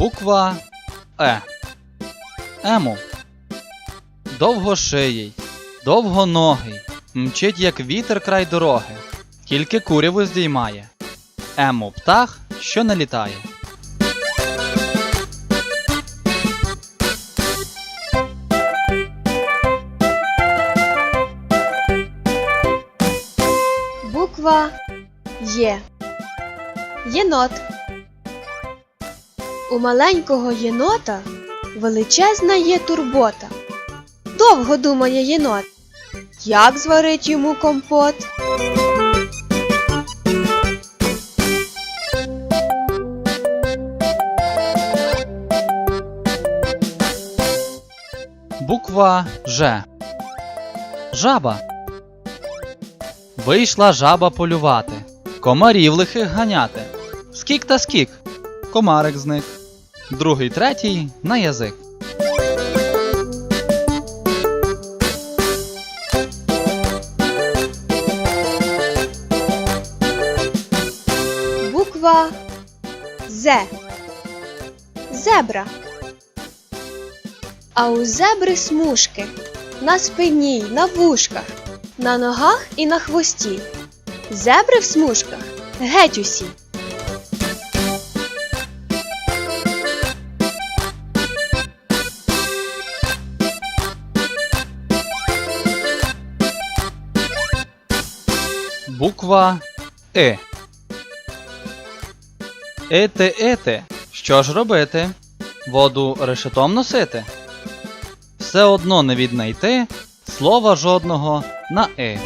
Буква Е. Ему. Довгошиїй, довгоногий, мчить як вітер край дороги, тільки куряву здіймає. Ему птах, що не літає. Буква Є. Єнот. У маленького єнота величезна є турбота. Довго думає єнот. Як зварить йому компот? Буква Ж. Жаба. Вийшла жаба полювати, комарів лихих ганяти. Скік та скік. Комарик зник. Другий, третій на язик. Буква З. Зебра. А у зебри смужки на спині, на вушках, на ногах і на хвості. Зебри в смужках геть усі. Буква И. Ити, ити. Що ж робити? Воду решетом носити? Все одно не віднайти слова жодного на и.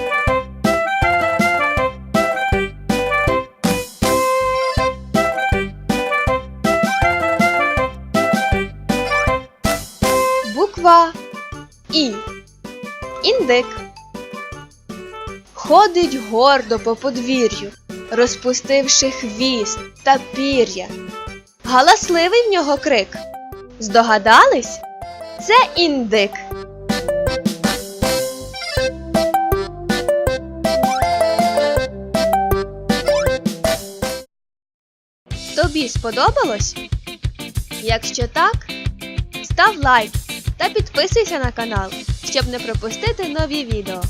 Буква І. Індик. Ходить гордо по подвір'ю, розпустивши хвіст та пір'я. Галасливий в нього крик. Здогадались? Це індик. Тобі сподобалось? Якщо так, став лайк та підписуйся на канал, щоб не пропустити нові відео.